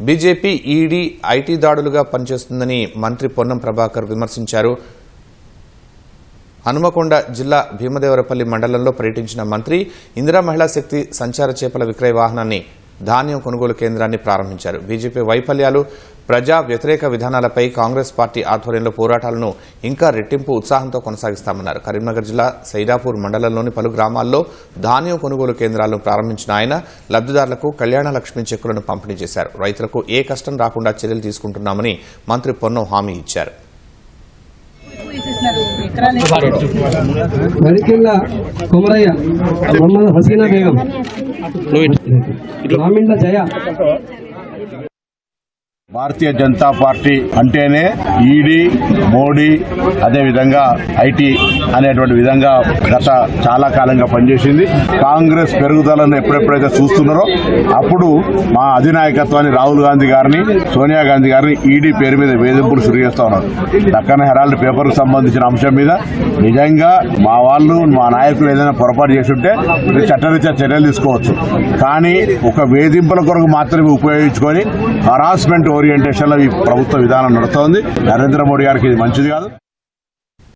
BJP ED IT దాడులుగా పనిచేస్తుందని మంత్రి పొన్నం ప్రభాకర్ విమర్శించారు. హనుమకొండ జిల్లా భీమదేవరపల్లి మండలంలో పర్యటించిన మంత్రి ఇందిరా మహిళా శక్తి సంచార చేపల విక్రయ వాహనాన్ని ధాన్యం కొనుగోలు కేంద్రాన్ని ప్రారంభించారు. బీజేపీ వైఫల్యాలు ప్రజా వ్యతిరేక విధానాలపై కాంగ్రెస్ పార్టీ ఆధ్వర్యంలో పోరాటాలను ఇంకా రెట్టింపు ఉత్సాహంతో కొనసాగిస్తామన్నారు. కరీంనగర్ జిల్లా సైదాపూర్ మండలంలోని పలు గ్రామాల్లో ధాన్యం కొనుగోలు కేంద్రాలను ప్రారంభించిన ఆయన లబ్దిదారులకు కళ్యాణ లక్ష్మి చెక్కులను పంపిణీ చేశారు. రైతులకు ఏ కష్టం రాకుండా చర్యలు తీసుకుంటున్నామని మంత్రి పొన్నం హామీ ఇచ్చారు. కుమరయ్య మొహమ్మద్ హసీనా బేగం. గ్రామీణ జయ. భారతీయ జనతా పార్టీ అంటేనే ఈడీ మోడీ అదే విధంగా ఐటీ అనేటువంటి విధంగా గత చాలా కాలంగా పనిచేసింది. కాంగ్రెస్ పెరుగుదలను ఎప్పుడెప్పుడైతే చూస్తున్నారో అప్పుడు మా అధినాయకత్వాన్ని రాహుల్ గాంధీ గారిని సోనియా గాంధీ గారిని ఈడీ పేరు మీద వేధింపులు శురు చేస్తా ఉన్నారు. దక్కన హెరాల్డ్ పేపర్కు సంబంధించిన అంశం మీద నిజంగా మా వాళ్ళు మా నాయకులు ఏదైనా పొరపాటు చేస్తుంటే చట్టరీత్యా చర్యలు తీసుకోవచ్చు. కానీ ఒక వేధింపుల కొరకు మాత్రమే ఉపయోగించుకొని హరాస్మెంట్ ఓరియంటేషన్లో ఈ ప్రభుత్వ విధానం నడుస్తోంది. నరేంద్ర మోడీ గారికి ఇది మంచిది కాదు.